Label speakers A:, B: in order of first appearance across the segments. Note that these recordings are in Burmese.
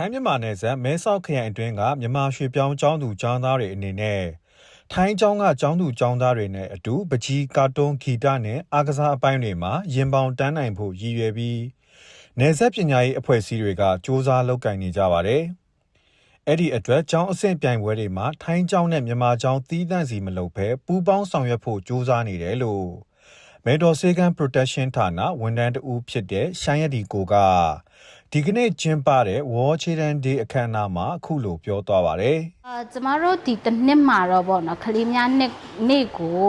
A: ထိုင်းမြန်မာနယ်စပ်မဲဆောက်ခရိုင်အတွင်းကမြန်မာရွှေပြောင်းကျောင်းသူကျောင်းသားတွေအနေနဲ့ထိုင်းကျောင်းကကျောင်းသူကျောင်းသားတွေနဲ့အတူပကြီးကာတွန်းဂီတနဲ့အားကစားအပိုင်းတွေမှာရင်ပေါင်တန်းနိုင်ဖို့ရည်ရွယ်ပြီးနယ်စပ်ပညာရေးအဖွဲ့အစည်းတွေကစ조사လုပ်ကင်နေကြပါတယ်။အဲ့ဒီအတွက်ကျောင်းအဆင့်ပြိုင်ပွဲတွေမှာထိုင်းကျောင်းနဲ့မြန်မာကျောင်းသီးသန့်စီမလုပ်ဘဲပူးပေါင်းဆောင်ရွက်ဖို့စ조사နေတယ်လို့မေတော်စေကန် protection ဌာနဝန်ထမ်းတဦးဖြစ်တဲ့ရှိုင်းရဒီကိုက ဒီကနေ့ကျင်းပတဲ့ War Children Day အခမ်းအနားမှာအခုလိုပြောသွားပါတယ်။
B: အာကျမတို့ဒီတစ်နှစ်မှာတော့ဗောနော်ကလေးများနှစ်နေ့ကို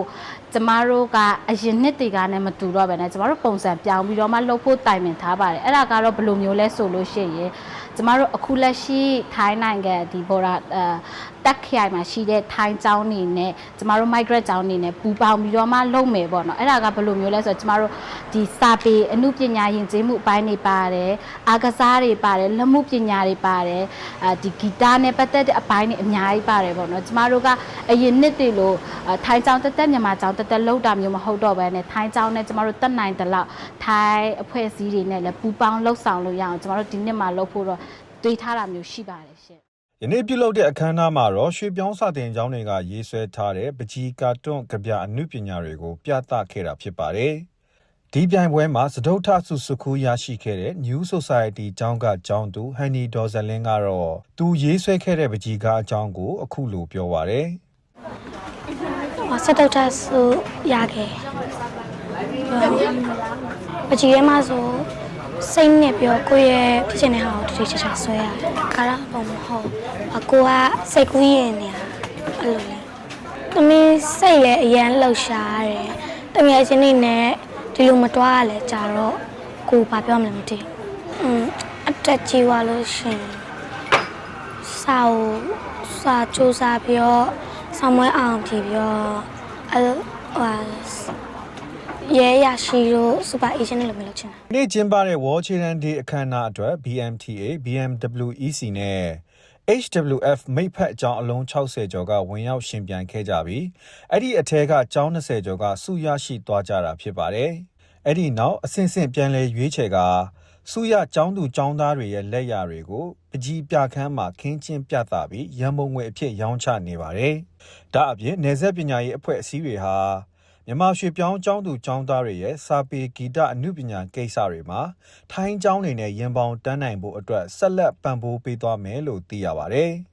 B: ကျမတို့ကအရင်နှစ်တွေကနဲ့မတူတော့ပဲねကျမတို့ပုံစံပြောင်းပြီးတော့မှလှုပ်ဖို့တိုင်ပင်ထားပါတယ်အဲ့ဒါကတော့ဘယ်လိုမျိုးလဲဆိုလို့ရှိရင်ကျမတို့အခုလက်ရှိထိုင်းနိုင်ငံဒီဘော်ဒါအဲတက်ခရိုင်မှာရှိတဲ့ထိုင်းကျောင်းနေနဲ့ကျမတို့ migrate ကျောင်းနေနဲ့ပူပေါင်းပြီးတော့မှလုပ်မယ်ပေါ့နော်အဲ့ဒါကဘယ်လိုမျိုးလဲဆိုတော့ကျမတို့ဒီစာပေအမှုပညာယဉ်ကျေးမှုအပိုင်းတွေပါတယ်အာကစားတွေပါတယ်လက်မှုပညာတွေပါတယ်အဲဒီဂီတနဲ့ပတ်သက်တဲ့အပိုင်းတွေအများကြီးပါတယ်ပေါ့နော်ကျမတို့ကအရင်နှစ်တွေလို့အဲထိုင်းကျောင်းတက်တက်မြန်မာကျောင်းတက်တက်လောက်တာမျိုးမဟုတ်တော့ဘဲနဲ့ထိုင်းကျောင်းနဲ့ကျမတို့တက်နိုင်တဲ့လောက်ထိုင်းအဖွဲ့အစည်းတွေနဲ့လည်းပူးပေါင်းလှုပ်ဆောင်လို့ရအောင်ကျမတို့ဒီနှစ်မှာလုပ်ဖို့တော့တွေးထားတာမျိုးရှိပါတယ်ရှင်
A: ယနေ့ပြုလုပ်တဲ့အခမ်းအနားမှာတော့ရွှေပြောင်းစာတင်ကျောင်းတွေကရေးဆွဲထားတဲ့ပကြီးကာတွန်းကြပြအမှုပညာတွေကိုပြသခဲ့တာဖြစ်ပါတယ်။ ဒီပြိုင်ပွဲမှာစဒုထဆုစုခူးရရှိခဲ့တဲ့ New Society ကျောင်းကကျောင်းသူဟန်နီဒေါ်ဇလင်းကတော့သူရေးဆွဲခဲ့တဲ့ပကြီးကာအကြောင်းကိုအခုလိုပြောပါရယ်
C: ဟောဆက်တော့ထဆူရခဲ့ပကြီးရဲမှာဆိုစိတ်နဲ့ပြောကိုယ့်ရဲ့ဖြစ်ချင်တဲ့ဟာကိုတတိချာချာဆွဲရတယ်ကာရပုံမဟုတ်အကိုကစိတ်ကူးရင်နေအဲ့လိုလေသမီးစိတ်လည်းအရန်လှုပ်ရှားတယ်တမန်ချင်းနေနဲ့ ဒီလိုမတွားရလဲကြာတော့ကိုဘာပြောမလဲမသိဘူးอืมအတက်ကြီးသွားလို့ရှရင်စာကိုစာစူးစမ်းပြီးတော့ဆောင်းမွဲအောင်ဖြည့်ပြီးတော့အဲ့လိုဟိုရဲရရှိတို့စူပါအေဂျင့်တွေလိုမျိုးလုပ်ချင်တာ။
A: ဒီနေ့ကျင်းပတဲ့ World Children Day အခမ်းအနားအတွက် BMTA, BMWEC နဲ့ HWF မိတ်ဖက်အကြောင်းအလုံး60ကျော်ကဝင်ရောက်ရှင်ပြိုင်ခဲ့ကြပြီးအဲ့ဒီအထက်ကကျောင်း20ကျော်ကစုရရှိသွားကြတာဖြစ်ပါတယ်။အဲ့ဒီနောက်အဆင့်ဆင့်ပြန်လဲရွေးချယ်ကစုရကျောင်းသူကျောင်းသားတွေရဲ့လက်ရာတွေကိုပကြီးပြခန်းမှာခင်းချင်းပြသပြီးရန်ပုံငွေအဖြစ်ရောင်းချနေပါတယ်။ဒါအပြင်နေဆက်ပညာရေးအဖွဲ့အစည်းတွေဟာ မြန်မာရွှေပြောင်းကျောင်းသူကျောင်းသားတွေရဲ့စာပေဂီတအမှုပညာကိစ္စတွေမှာထိုင်းကျောင်းတွေနဲ့ရင်ပေါင်တန်းနိုင်ဖို့အတွက်ဆက်လက်ပံ့ပိုးပေးသွားမယ်လို့သိရပါတယ်။